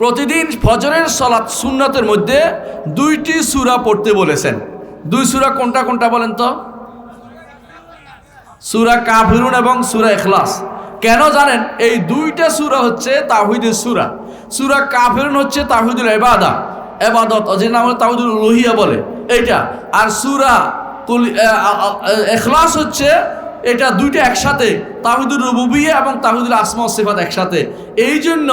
প্রতিদিন ফজরের সলাৎ সুন্নতের মধ্যে দুইটি সূরা পড়তে বলেছেন। দুই সূরা কোনটা কোনটা বলেন তো? সুরা কাফিরুন এবং সুরা এখলাস কেন জানেন? এই দুইটা সূরা হচ্ছে তাওহীদের সুরা। সুরা কাফিরুন হচ্ছে তাওহীদুল এবাদা এবাদত যে নাম হলো তাওহীদুল উলুহিয়া বলে। এইটা। আর সুরা ইখলাস হচ্ছে এটা দুইটা একসাথে তাহিদুল রুবুবিয়া এবং তাহিদুল আসমা সিফাত একসাথে। এই জন্য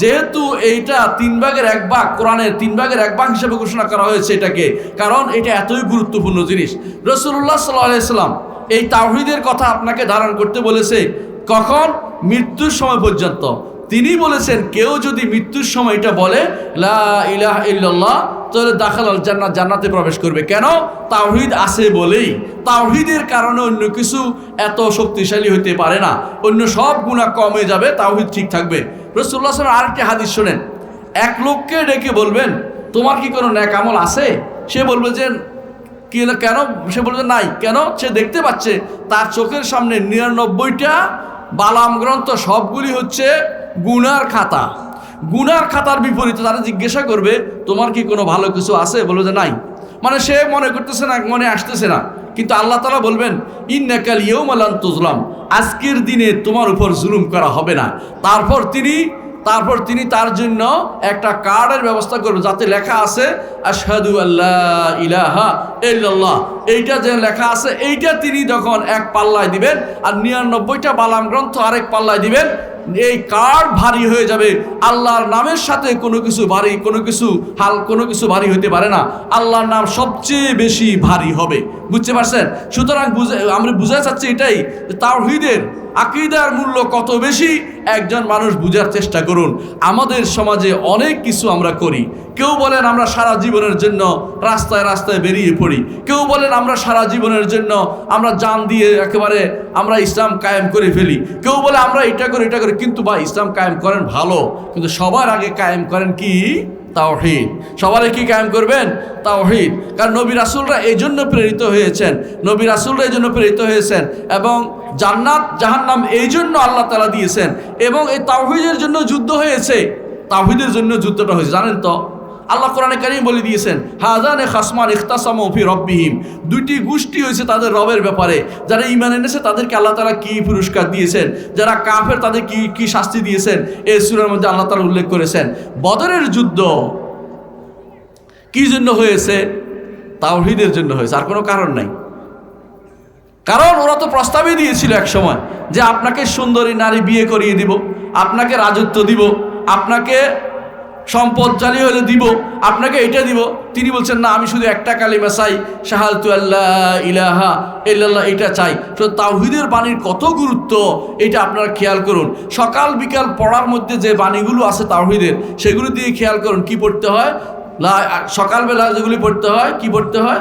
যেহেতু এইটা তিন ভাগের এক ভাগ, কোরআনের তিন ভাগের এক ভাগ হিসেবে ঘোষণা করা হয়েছে এটাকে, কারণ এটা এতই গুরুত্বপূর্ণ জিনিস। রসুল্লাহ সাল্লাম এই তাহিদের কথা আপনাকে ধারণ করতে বলেছে কখন? মৃত্যুর সময় পর্যন্ত। তিনি বলেছেন, কেউ যদি মৃত্যুর সময় এটা বলে, লা ইল্লাল্লাহ তাহলে দাখাল আল জান্নাত জান্নাতে প্রবেশ করবে। কেন? তাওহিদ আছে বলেই। তাওহিদের কারণে অন্য কিছু এত শক্তিশালী হতে পারে না। অন্য সব গুণা কমে যাবে, তাওহিদ ঠিক থাকবে। রসুল্লাহ সাল্লাম আরেকটি হাদিস শোনেন। এক লোককে ডেকে বলবেন, তোমার কি কোনো ন্যাক আমল আছে? সে বলবে যে কেন? সে বলবে, নাই। কেন? সে দেখতে পাচ্ছে, তার চোখের সামনে নিরানব্বইটা বালাম গ্রন্থ সবগুলি হচ্ছে গুনার খাতা। গুনার খাতার বিপরীতে তারা জিজ্ঞাসা করবে, তোমার কি কোনো ভালো কিছু আছে? বলবে যে, নাই। মানে সে মনে করতেছে না, মনে আসতেছে না। কিন্তু আল্লাহ তালা বলবেন, ইন্নাকাল ইয়ৌমালান তুজলাম আজকের দিনে তোমার উপর জুলুম করা হবে না। তারপর তিনি তারপর তিনি তার জন্য একটা কার্ডের ব্যবস্থা করবেন, যাতে লেখা আছে, আশহাদু আল্লাহ ইলাহা ইল্লাল্লাহ। এইটা যে লেখা আছে, এইটা তিনি যখন এক পাল্লায় দিবেন, আর নিরানব্বইটা বালাম গ্রন্থ আরেক পাল্লায় দিবেন এই কার ভারী হয়ে যাবে? আল্লাহর নামের সাথে কোনো কিছু ভারী, কোনো কিছু হাল, কোনো কিছু ভারী হতে পারে না। আল্লাহর নাম সবচেয়ে বেশি ভারী হবে। বুঝতে পারছেন? সুতরাং বুঝে, আমরা বুঝাতে চাচ্ছি এটাই তাওহিদের আকিদার মূল্য কত বেশি, একজন মানুষ বুঝার চেষ্টা করুন। আমাদের সমাজে অনেক কিছু আমরা করি। কেউ বলেন আমরা সারা জীবনের জন্য রাস্তায় রাস্তায় বেরিয়ে পড়ি। কেউ বলেন আমরা সারা জীবনের জন্য আমরা জান দিয়ে একেবারে আমরা ইসলাম কায়েম করে ফেলি। কেউ বলে আমরা এটা করি এটা করি, কিন্তু বা ইসলাম কায়েম করেন ভালো। কিন্তু সবার আগে কায়েম করেন কি? তাওহিদ। সবার কি কায়েম করবেন? তাওহিদ। কারণ নবী রাসুলরা এই জন্য প্রেরিত হয়েছেন। নবী রাসুলরা এই জন্য প্রেরিত হয়েছেন এবং জান্নাত, জাহান্নাম এই জন্য আল্লাহ তালা দিয়েছেন এবং এই তাওহিদের জন্য যুদ্ধ হয়েছে। তাওহিদের জন্য যুদ্ধটা হয়েছে। জানেন তো? আল্লাহ কোরআনে কারিম বলে দিয়েছেন হাজানে খাসমান ইখতাসাম ফি রব্বিহিম। দুইটি গোষ্ঠী হয়েছে তাদের রবের ব্যাপারে। যারা ইমান এনেছে, তাদেরকে আল্লাহ তালা কি পুরস্কার দিয়েছেন? যারা কাফের, তাদের কি কি শাস্তি দিয়েছেন? এই সুরের মধ্যে আল্লাহ তালা উল্লেখ করেছেন, বদরের যুদ্ধ কি জন্য হয়েছে? তাওহিদের জন্য হয়েছে। আর কোনো কারণ নাই। কারণ ওরা তো প্রস্তাবই দিয়েছিল এক সময় যে আপনাকে সুন্দরী নারী বিয়ে করিয়ে দিব, আপনাকে রাজত্ব দিব, আপনাকে সম্পদশালী হলে দিব, আপনাকে এটা দিব। তিনি বলছেন, না, আমি শুধু একটা কালিমা চাই শাহালতু আল্লাহ ইলাহা ইল্লাল্লাহ, এটা চাই। তো তাওহিদের বাণীর কত গুরুত্ব, এটা আপনারা খেয়াল করুন। সকাল, বিকাল পড়ার মধ্যে যে বাণীগুলো আছে তাওহিদের, সেগুলো দিয়ে খেয়াল করুন, কি পড়তে হয়? লা- সকালবেলা যেগুলি পড়তে হয়, কি পড়তে হয়?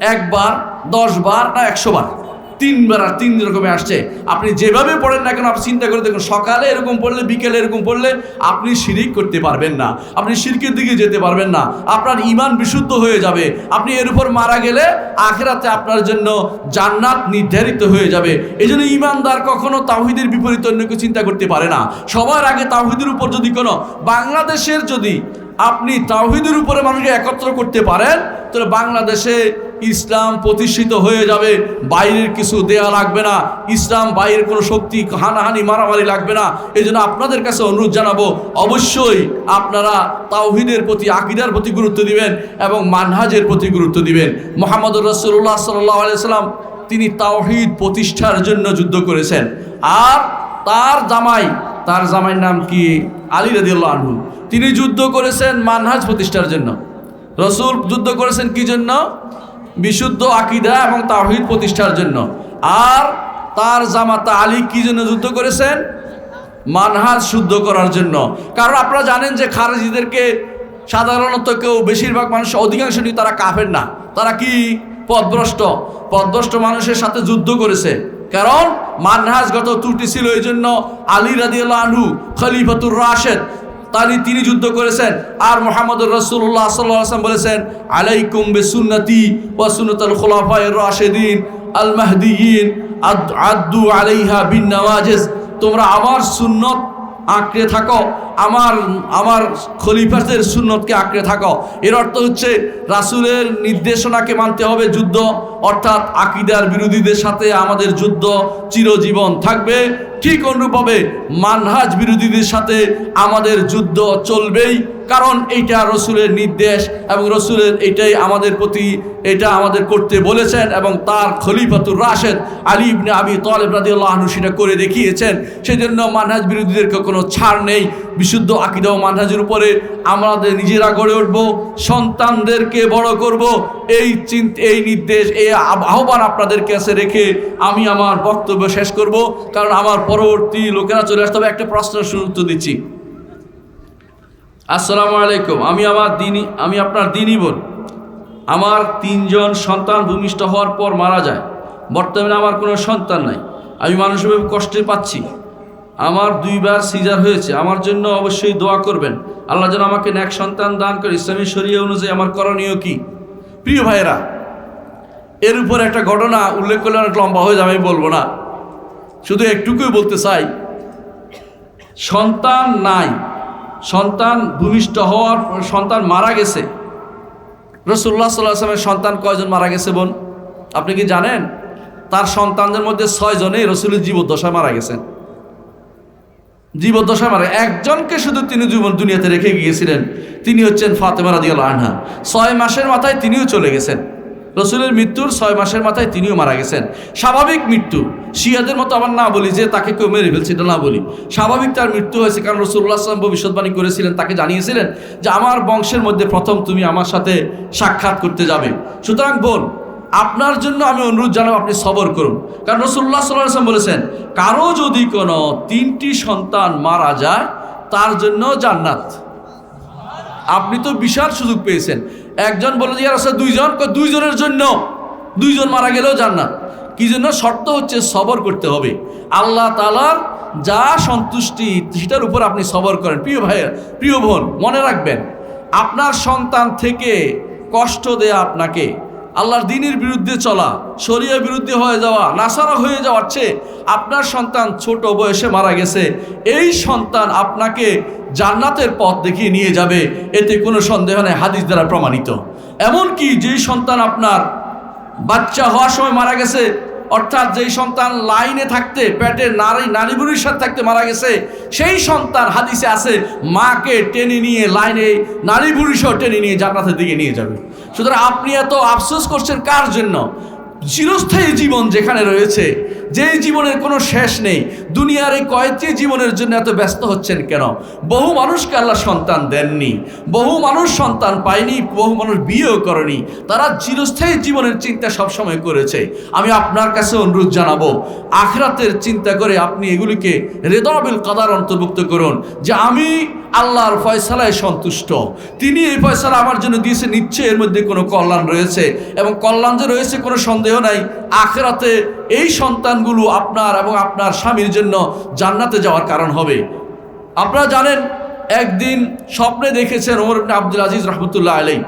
একবার, দশ বার না একশো বার? তিনবার আর তিন রকমে আসছে। আপনি যেভাবে পড়েন না কেন, আপনি চিন্তা করে দেখুন, সকালে এরকম পড়লে, বিকেলে এরকম পড়লে আপনি শিরিক করতে পারবেন না। আপনি শিরকের দিকে যেতে পারবেন না। আপনার ইমান বিশুদ্ধ হয়ে যাবে। আপনি এর উপর মারা গেলে আখেরাতে আপনার জন্য জান্নাত নির্ধারিত হয়ে যাবে। এই জন্য ইমানদার কখনো তাওহিদের বিপরীত অন্য কিছু চিন্তা করতে পারে না। সবার আগে তাওহিদের উপর যদি কোনো, বাংলাদেশের যদি আপনি তাওহিদের উপরে মানুষকে একত্র করতে পারেন, তাহলে বাংলাদেশে ইসলাম প্রতিষ্ঠিত হয়ে যাবে, বাইরের কিছু দেয়া লাগবে না। ইসলাম বাইরের কোনো শক্তি, হানাহানি, মারামারি লাগবে না। এই জন্য আপনাদের কাছে অনুরোধ জানাব, অবশ্যই আপনারা তাওহিদের প্রতি, আকিদার প্রতি গুরুত্ব দিবেন এবং মানহাজের প্রতি গুরুত্ব দিবেন। মোহাম্মদ রসুল্লাহ সাল্লাহ আলাইসাল্লাম তিনি তাওহিদ প্রতিষ্ঠার জন্য যুদ্ধ করেছেন। আর তার জামাই, তার জামাইয়ের নাম কি? আলী রাদিউল্লাহ আনহু। তিনি যুদ্ধ করেছেন মানহাজ প্রতিষ্ঠার জন্য। রসুল যুদ্ধ করেছেন কি জন্য? বিশুদ্ধ আকিদা এবং তাওহিদ প্রতিষ্ঠার জন্য। আর তার জামাতা আলী কি জন্য যুদ্ধ করেছেন? মানহাজ শুদ্ধ করার জন্য। কারণ আপনারা জানেন যে খারেজিদেরকে সাধারণত কেউ বেশিরভাগ মানুষ, অধিকাংশ নিয়ে তারা কাফের না। তারা কি? পদভ্রষ্ট। পদভ্রষ্ট মানুষের সাথে যুদ্ধ করেছে। কারণ মানহাজগত ত্রুটি ছিল। এই জন্য আলী রাদিয়াল্লাহু আনহু খলিফাতুর রাশেদ তানি তিনি যুদ্ধ করেছেন। আর মোহাম্মদ রসুল্লাহ সাল্লাম বলেছেন, আলাইকুম বে সুন্নতি ওয়া সুন্নতুল খুলাফায়ে রাশেদিন আল মাহদিন আলাইহা বিন নওয়াজিজ তোমরা আমার সুন্নত আঁকড়ে থাকো। আমার আমার খলিফাদের সুন্নতকে আঁকড়ে থাকো। এর অর্থ হচ্ছে রাসুলের নির্দেশনাকে মানতে হবে যুদ্ধ। অর্থাৎ আকিদার বিরোধীদের সাথে আমাদের যুদ্ধ চিরজীবন থাকবে। ঠিক অনুরূপভাবে মানহাজ বিরোধীদের সাথে আমাদের যুদ্ধ চলবেই। কারণ এইটা রসুলের নির্দেশ এবং রসুলের এটাই আমাদের প্রতি, এটা আমাদের করতে বলেছেন এবং তার খলিফাতুর রাশেদ আলী ইবনে আবি তলেব রাদিয়াল্লাহু আনহু সেটা করে দেখিয়েছেন। সেজন্য মানহাজ বিরোধীদেরকে কোনো ছাড় নেই। বিশুদ্ধ আকিদা ও মানহাজের উপরে আমাদের নিজেরা গড়ে উঠব, সন্তানদেরকে বড় করব। এই চিন্ত, এই নির্দেশ, এই আহ্বান আপনাদের কাছে রেখে আমি আমার বক্তব্য শেষ করব। কারণ আমার পরবর্তী লোকেরা চলে আসতে হবে। একটা প্রশ্নের উত্তর দিচ্ছি। আসসালামু আলাইকুম। আমি আমার দিনই আমি আপনার দিনই বোন। আমার তিনজন সন্তান ভূমিষ্ঠ হওয়ার পর মারা যায়। বর্তমানে আমার কোনো সন্তান নাই। আমি মানসিকভাবে কষ্টে পাচ্ছি। আমার দুইবার সিজার হয়েছে। আমার জন্য অবশ্যই দোয়া করবেন। আল্লাহ যেন আমাকে এক সন্তান দান করে। ইসলামী শরীয় অনুযায়ী আমার করণীয় কি? প্রিয় ভাইয়েরা, এর উপর একটা ঘটনা উল্লেখ করলে অনেক লম্বা হয়ে যাবে, আমি বলব না। শুধু একটুকুই বলতে চাই। সন্তান নাই। সন্তান ভূমিষ্ঠ হওয়ার সন্তান মারা গেছে। রসুল্লাহ সাল্লাহ আসলামের সন্তান কয়জন মারা গেছে বোন? আপনি কি জানেন? তার সন্তানদের মধ্যে ছয়জনেই রসুলের জীবদ্দশায় মারা গেছেন। জীবদ্দশায় মারা একজনকে শুধু তিনি জীবন দুনিয়াতে রেখে গিয়েছিলেন। তিনি হচ্ছেন ফাতেমা রাদিয়াল আনহা। ছয় মাসের মাথায় তিনিও চলে গেছেন। রসুলের মৃত্যুর ছয় মাসের মাথায় তিনিও মারা গেছেন। স্বাভাবিক মৃত্যু। শিয়াদের মতো আবার না বলি যে তাকে কেউ মেরে ফেলছে, এটা না বলি। স্বাভাবিক তার মৃত্যু হয়েছে কারণ রসুল্লাহ আসলাম ভবিষ্যৎবাণী করেছিলেন, তাকে জানিয়েছিলেন যে আমার বংশের মধ্যে প্রথম তুমি আমার সাথে সাক্ষাৎ করতে যাবে। সুতরাং বোন, আপনার জন্য আমি অনুরোধ জানাব আপনি সবর করুন। কারণ রসুল্লাহ সাল্লাম বলেছেন, কারও যদি কোনো তিনটি সন্তান মারা যায়, তার জন্য জান্নাত। আপনি তো বিশাল সুযোগ পেয়েছেন। একজন বলে যে আসে দুইজন? দুইজনের জন্য। দুইজন মারা গেলেও জান্নাত। কি জন্য? শর্ত হচ্ছে সবর করতে হবে। আল্লাহ তালার যা সন্তুষ্টি, সেটার উপর আপনি সবর করেন। প্রিয় ভাইয়ের, প্রিয় বোন, মনে রাখবেন, আপনার সন্তান থেকে কষ্ট দেয়া আপনাকে। আল্লাহর দিনের বিরুদ্ধে চলা শরীয় বিরুদ্ধে হয়ে যাওয়া, নাসারা হয়ে যাওয়ার চেয়ে আপনার সন্তান ছোট বয়সে মারা গেছে। এই সন্তান আপনাকে জান্নাতের পথ দেখিয়ে নিয়ে যাবে। এতে কোনো সন্দেহ নেই, হাদিস দ্বারা প্রমাণিত। এমনকি যেই সন্তান আপনার বাচ্চা হওয়ার সময় মারা গেছে অর্থাৎ যেই সন্তান লাইনে থাকতে, পেটে নারী নারী বুড়ির সাথে থাকতে মারা গেছে, সেই সন্তান হাদিসে আছে, মাকে টেনে নিয়ে লাইনে নারী বুড়ি সহ টেনে নিয়ে জান্নাতের দিকে নিয়ে যাবে। সুতরাং আপনি এত আফসোস করছেন কার জন্য? চিরস্থায়ী জীবন যেখানে রয়েছে যেই জীবনের কোনো শেষ নেই, দুনিয়ার এই কয়েকটি জীবনের জন্য এত ব্যস্ত হচ্ছেন কেন? বহু মানুষকে আল্লাহ সন্তান দেননি, বহু মানুষ সন্তান পায়নি, বহু মানুষ বিয়েও করেনি। তারা চিরস্থায়ী জীবনের চিন্তা সবসময় করেছে। আমি আপনার কাছে অনুরোধ জানাব, আখরাতের চিন্তা করে আপনি এগুলিকে রেদবিল কাদার অন্তর্ভুক্ত করুন যে আমি আল্লাহর ফয়সালায় সন্তুষ্ট। তিনি এই ফয়সালা আমার জন্য দিয়েছে নিচ্ছে এর মধ্যে কোনো কল্যাণ রয়েছে এবং কল্যাণ যে রয়েছে কোনো সন্দেহ নাই। আখরাতে এই সন্তানগুলো আপনার এবং আপনার স্বামীর জন্য জান্নাতে যাওয়ার কারণ হবে। আপনারা জানেন, একদিন স্বপ্নে দেখেছেন ওমর আব্দুল আজিজ রহমতুল্লাহ আলাই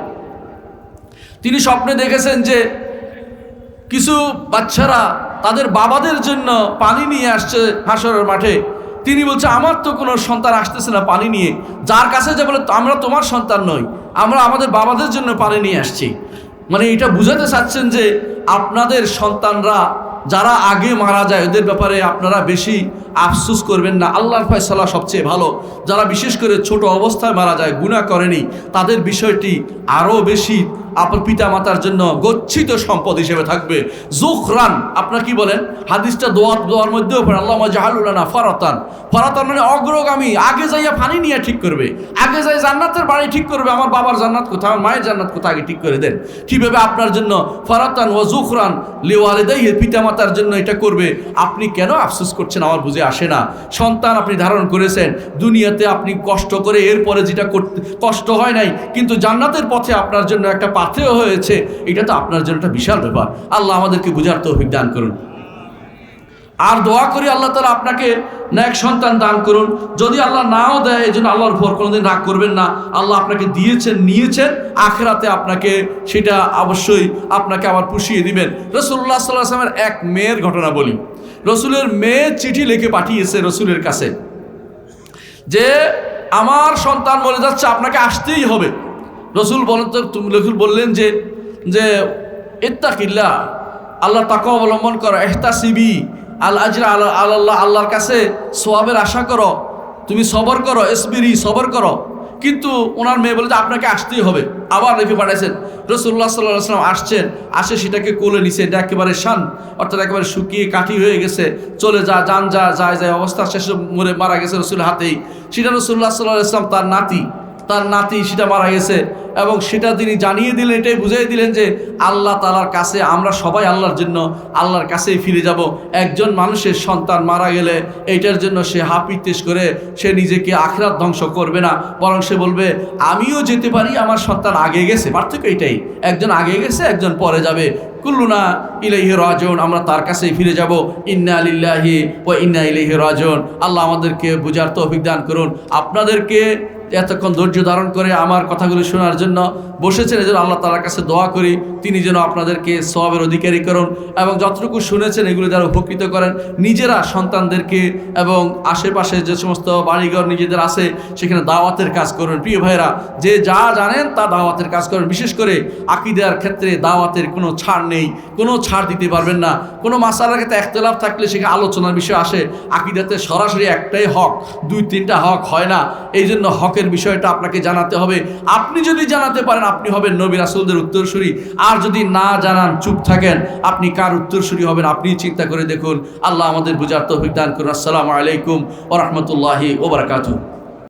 তিনি স্বপ্নে দেখেছেন যে কিছু বাচ্চারা তাদের বাবাদের জন্য পানি নিয়ে আসছে হাসরের মাঠে। তিনি বলছে, আমার তো কোনো সন্তান আসতেছে না পানি নিয়ে। যার কাছে যে বলে, আমরা তোমার সন্তান নই, আমরা আমাদের বাবাদের জন্য পানি নিয়ে আসছি। মানে এটা বুঝাতে চাচ্ছেন যে আপনাদের সন্তানরা যারা আগে মারা যায় ওদের ব্যাপারে আপনারা বেশি আফসুস করবেন না, আল্লাহর ফয়সালা সবচেয়ে ভালো। যারা বিশেষ করে ছোট অবস্থায় মারা যায় গুণা করেনি, তাদের বিষয়টি আরও বেশি আপনার পিতা মাতার জন্য গচ্ছিত সম্পদ হিসেবে থাকবে। জুখরান, আপনার কি বলেন? হাদিসটা দোয়া দোয়ার মধ্যেও পড়ে আল্লাহ জাহালুল্লাহ ফরাতান। ফরাতান মানে অগ্রগামী, আগে যাইয়া ফানি নিয়ে ঠিক করবে। আগে যাই জান্নাতের বাড়ি ঠিক করবে, আমার বাবার জান্নাত কোথায়, আমার মায়ের জান্নাত কোথায়, আগে ঠিক করে দেন। কীভাবে আপনার জন্য ফরাতান ও জুখরান লেওয়ালেদাই পিতা মাতার জন্য এটা করবে, আপনি কেন আফসোস করছেন? আমার বুঝে আসে না। সন্তান আপনি ধারণ করেছেন, দুনিয়াতে আপনি কষ্ট করে এরপরে যেটা করতে, কষ্ট হয় নাই, কিন্তু জান্নাতের পথে আপনার জন্য একটা পাথেও হয়েছে, এটা তো আপনার জন্য একটা বিশাল ব্যাপার। আল্লাহ আমাদেরকে বুঝার তো দান করুন। আর দোয়া করি আল্লাহ তালা আপনাকে ন্যাক সন্তান দান করুন। যদি আল্লাহ নাও দেয়, এই জন্য আল্লাহর উপর কোনোদিন রাগ করবেন না। আল্লাহ আপনাকে দিয়েছেন, নিয়েছেন, আখেরাতে আপনাকে সেটা অবশ্যই আপনাকে আবার পুষিয়ে দিবেন। রসুল্লাহ সাল্লাহ আসলামের এক মেয়ের ঘটনা বলি। রসুলের মেয়ে চিঠি লিখে পাঠিয়েছে রসুলের কাছে যে, আমার সন্তান বলে যাচ্ছে, আপনাকে আসতেই হবে। রসুল বলেন তো রসুল বললেন যে যে ইত্তাকিল্লা আল্লাহ তাকে অবলম্বন করো, এহতাসিবি। আল আজরা আল্লাহ আল্লাহ, আল্লাহর কাছে সোয়াবের আশা করো। তুমি সবর করো, এসবিরি, সবর করো। কিন্তু ওনার মেয়ে বলে যে আপনাকে আসতেই হবে। আবার রেখে পাঠাইছেন। রসুল্লাহ সাল্লাহ সাল্লাম আসছেন, আসে সেটাকে কোলে নিছে, এটা একেবারে শান। অর্থাৎ একেবারে শুকিয়ে কাঠি হয়ে গেছে। চলে যা, যান, যা, যায় যায়, অবস্থা শেষে, মরে, মারা গেছে রসুলের হাতেই। সেটা রসুল্লাহ সাল্লাহ ইসলাম তার নাতি। তার নাতি সেটা মারা গেছে এবং সেটা তিনি জানিয়ে দিলেন, এটাই বুঝিয়ে দিলেন যে আল্লাহ তালার কাছে আমরা সবাই আল্লাহর জন্য আল্লাহর কাছেই ফিরে যাব। একজন মানুষের সন্তান মারা গেলে এইটার জন্য সে হাপিতেশ করে সে নিজেকে আখরাত ধ্বংস করবে না। বরং সে বলবে, আমিও যেতে পারি, আমার সন্তান আগে গেছে। পার্থক্য এটাই। একজন আগে গেছে, একজন পরে যাবে। কুল্লুনা ইলাইহি রাজন আমরা তার কাছেই ফিরে যাব। ইন্না আলিল্লাহি ও ইন্না ইলাইহি রাজন আল্লাহ আমাদেরকে বুঝার তৌফিক দান করুন। আপনাদেরকে এতক্ষণ ধৈর্য ধারণ করে আমার কথাগুলি শোনার জন্য বসেছেন, এজন্য আল্লাহ তালার কাছে দোয়া করি। তিনি যেন আপনাদেরকে সবের অধিকারী করুন এবং যতটুকু শুনেছেন এগুলি দ্বারা উপকৃত করেন। নিজেরা সন্তানদেরকে এবং আশেপাশে যে সমস্ত বাড়িঘর নিজেদের আছে, সেখানে দাওয়াতের কাজ করুন। প্রিয় ভাইরা যে যা জানেন তা দাওয়াতের কাজ করেন। বিশেষ করে আকিদার ক্ষেত্রে দাওয়াতের কোনো ছাড় নেই, কোনো ছাড় দিতে পারবেন না। কোনো মাসালার ক্ষেত্রে একতলাফ থাকলে সেখানে আলোচনার বিষয় আসে। আকিদাতে সরাসরি একটাই হক, দুই তিনটা হক হয় না। এই জন্য হকের বিষয়টা আপনাকে জানাতে হবে। আপনি যদি জানাতে পারেন, আপনি হবেন নবী রাসুলদের উত্তরসূরি। আর যদি না জানান, চুপ থাকেন, আপনি কার উত্তরসূরি হবেন, আপনি চিন্তা করে দেখুন। আল্লাহ আমাদের বুঝার তৌফিক করুন। আসসালামু আলাইকুম ও রহমতুল্লাহি ওবরাকাতু